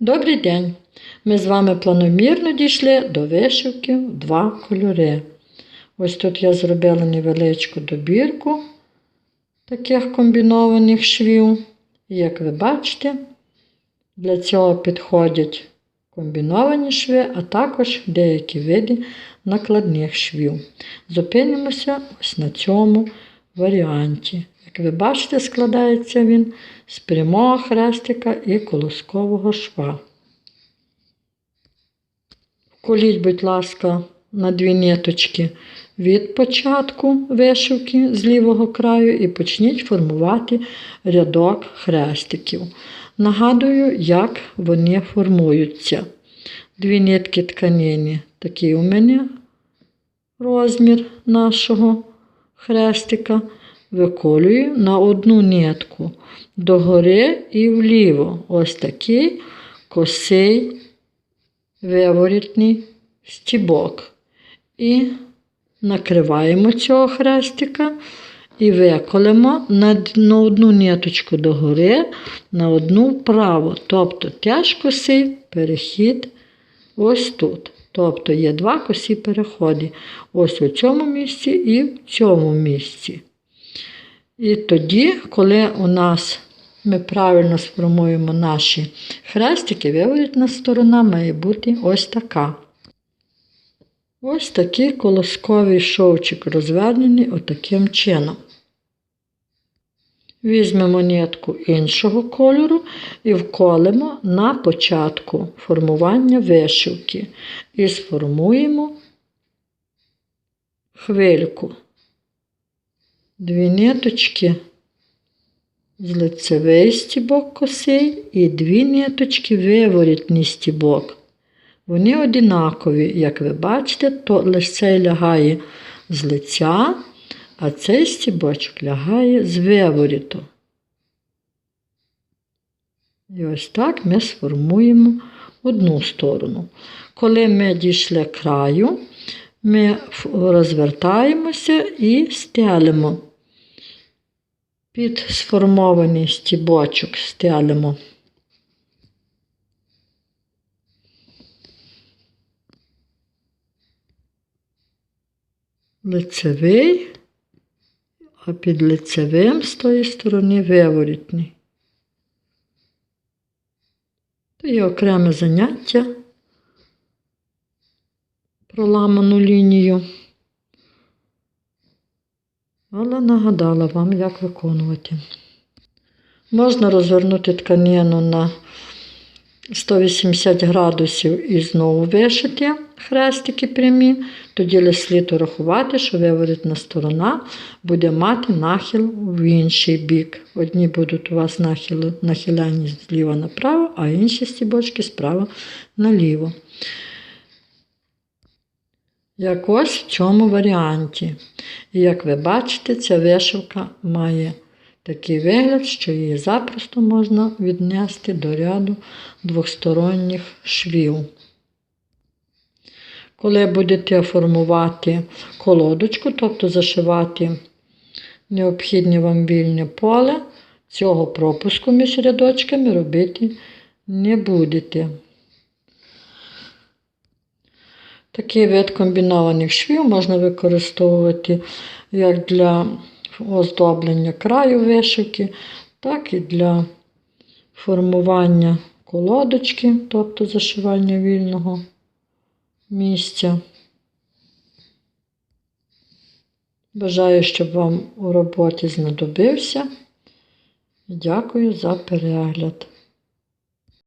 Добрий день! Ми з вами планомірно дійшли до вишивки в два кольори. Ось тут я зробила невеличку добірку таких комбінованих швів. І як ви бачите, для цього підходять комбіновані шви, а також деякі види накладних швів. Зупинимося ось на цьому варіанті. Як ви бачите, складається він з прямого хрестика і колоскового шва. Вколіть, будь ласка, на дві ниточки від початку вишивки з лівого краю і почніть формувати рядок хрестиків. Нагадую, як вони формуються. Дві нитки тканини, такий у мене розмір нашого хрестика. Виколюю на одну нитку догори і вліво. Ось такий косий виворітний стібок. І накриваємо цього хрестика і виколемо на, на одну ниточку догори, на одну вправо. Тобто теж косий перехід ось тут. Тобто є два косі переходи. Ось у цьому місці і в цьому місці. І тоді, коли у нас ми правильно сформуємо наші хрестики, виворітна сторона має бути ось така. Ось такий колосковий шовчик розвернений отаким чином. Візьмемо нитку іншого кольору і вколемо на початку формування вишивки і сформуємо хвильку. Дві ниточки з лицевий стібок косий і дві ниточки виворітний стібок. Вони одинакові, як ви бачите, то лише цей лягає з лиця, а цей стібочок лягає з виворіту. І ось так ми сформуємо одну сторону. Коли ми дійшли краю, ми розвертаємося і стелимо. Під сформований стібочок стелимо. Лицевий, а під лицевим з тої сторони виворітний. Це є окреме заняття проламану лінію. Але нагадала вам, як виконувати. Можна розвернути тканину на 180 градусів і знову вишити хрестики прямі, тоді слід рахувати, що виворітна сторона буде мати нахил в інший бік. Одні будуть у вас нахили, нахилені зліва направо, а інші стібочки справа наліво. Як ось в цьому варіанті. І як ви бачите, ця вишивка має такий вигляд, що її запросто можна віднести до ряду двосторонніх швів. Коли будете формувати колодочку, тобто зашивати необхідне вам вільне поле, цього пропуску між рядочками робити не будете. Такий вид комбінованих швів можна використовувати як для оздоблення краю вишивки, так і для формування колодочки, тобто зашивання вільного місця. Бажаю, щоб вам у роботі знадобився. Дякую за перегляд.